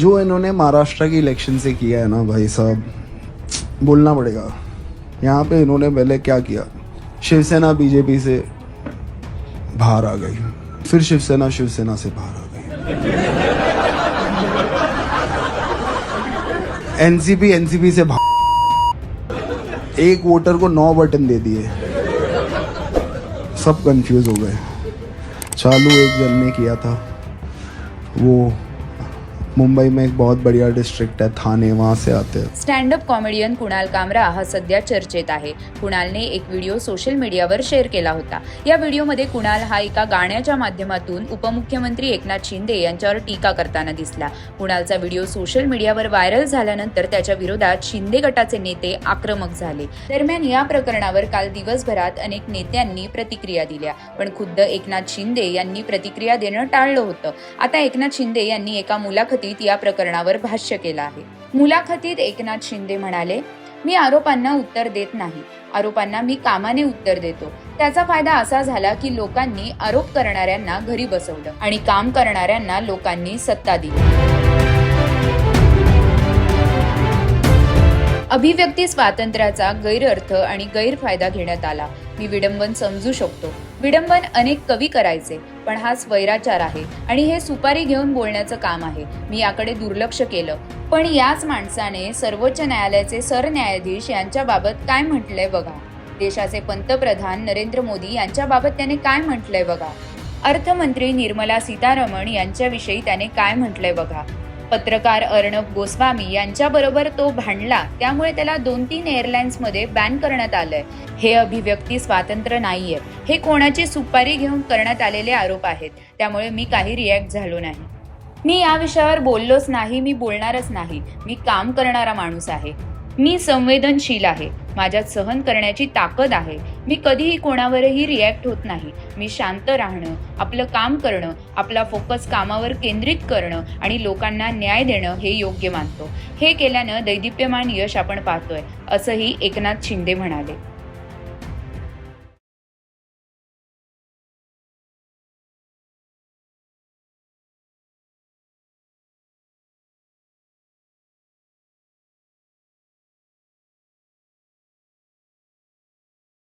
जो इन्होंने महाराष्ट्र की इलेक्शन से किया है ना भाई साहब, बोलना पड़ेगा। यहाँ पे इन्होंने पहले क्या किया? शिवसेना बीजेपी से बाहर आ गई। फिर शिवसेना शिवसेना से बाहर आ गई। एनसीपी एनसीपी से बाहर। एक वोटर को नौ बटन दे दिए। सब कंफ्यूज हो गए। चालू एक जन ने किया था। वो मुंबई में एक बहुत बढ़िया डिस्ट्रिक्ट है थाने वहाँ से आते हैं। Stand up comedian Kunal Kamra हा सध्या चर्चेत आहे. कुणालने एक व्हिडिओ सोशल मीडियावर शेअर केला होता. या व्हिडिओमध्ये कुणाल हा एका गाण्याच्या माध्यमातून उपमुख्यमंत्री एकनाथ शिंदे यांच्यावर टीका करताना दिसला. कुणालचा व्हिडिओ सोशल मीडियावर व्हायरल झाल्यानंतर त्याच्या विरोधात शिंदे गटाचे नेते आक्रमक झाले. दरम्यान या प्रकरणावर काल दिवसभरात अनेक नेत्यांनी प्रतिक्रिया दिल्या. पण खुद्द एकनाथ शिंदे यांनी प्रतिक्रिया देणं टाळलं होतं. आता एकनाथ शिंदे यांनी एका मुलाखतीत या प्रकरणावर भाष्य केलं आहे. मुलाखतीत एकनाथ शिंदे म्हणाले मी आरोपांना उत्तर देत नाही. आरोपांना मी कामाने उत्तर देतो. त्याचा फायदा असा झाला की लोकांनी आरोप करणाऱ्यांना घरी बसवलं आणि काम करणाऱ्यांना लोकांनी सत्ता दिली. अभिव्यक्ती स्वातंत्र्याचा गैरअर्थ आणि गैरफायदा घेण्यात आला. मी विडंबन समजू शकतो. विडंबन अनेक कवी करायचे पण हा स्वैराचार आहे आणि हे सुपारी घेऊन बोलण्याचं काम आहे. मी याकडे दुर्लक्ष केलं. पण याच माणसाने सर्वोच्च न्यायालयाचे सरन्यायाधीश यांच्याबाबत काय म्हटलंय बघा? देशाचे पंतप्रधान नरेंद्र मोदी यांच्याबाबत त्याने काय म्हटलंय बघा? अर्थमंत्री निर्मला सीतारमण यांच्याविषयी त्याने काय म्हटलंय बघा? पत्रकार अर्णब गोस्वामी यांच्याबरोबर तो भांडला. त्यामुळे त्याला दोन तीन एअरलाइन्समध्ये बॅन करण्यात आलंय. हे अभिव्यक्ती स्वातंत्र्य नाहीये. हे कोणाची सुपारी घेऊन करण्यात आलेले आरोप आहेत? त्यामुळे मी काही रिॲक्ट झालो नाही. मी या विषयावर बोललोच नाही मी बोलणारच नाही. मी काम करणारा माणूस आहे. मी संवेदनशील आहे. माझ्यात सहन करण्याची ताकद आहे. मी कधीही कोणावरही रिॲक्ट होत नाही. मी शांत राहणं आपलं काम करणं आपला फोकस कामावर केंद्रित करणं आणि लोकांना न्याय देणं हे योग्य मानतो. हे केल्यानं दैदिप्यमान यश आपण पाहतोय असंही एकनाथ शिंदे म्हणाले.